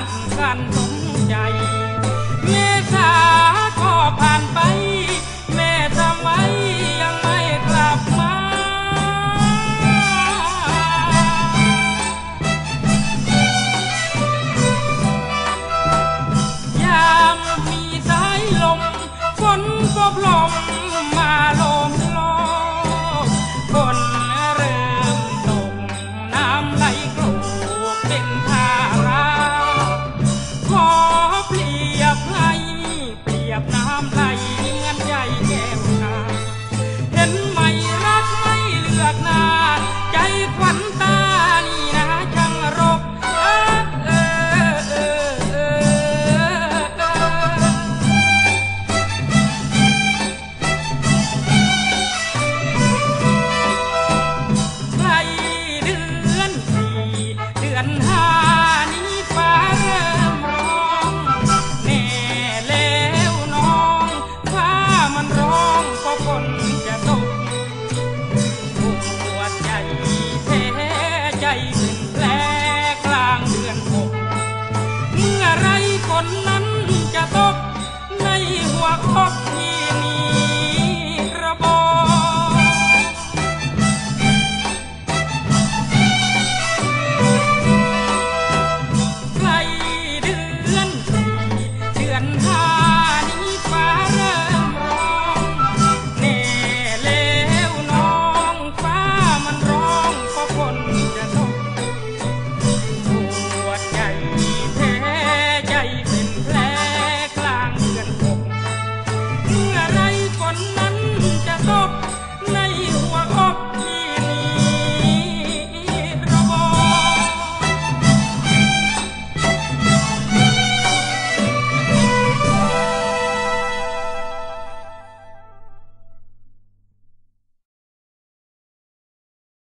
สั้นสั้นสมใจ เมษาก็ผ่านไป แม่ทำไมยังไม่กลับมา ยามมีสายลมฝนก็พลม up, up.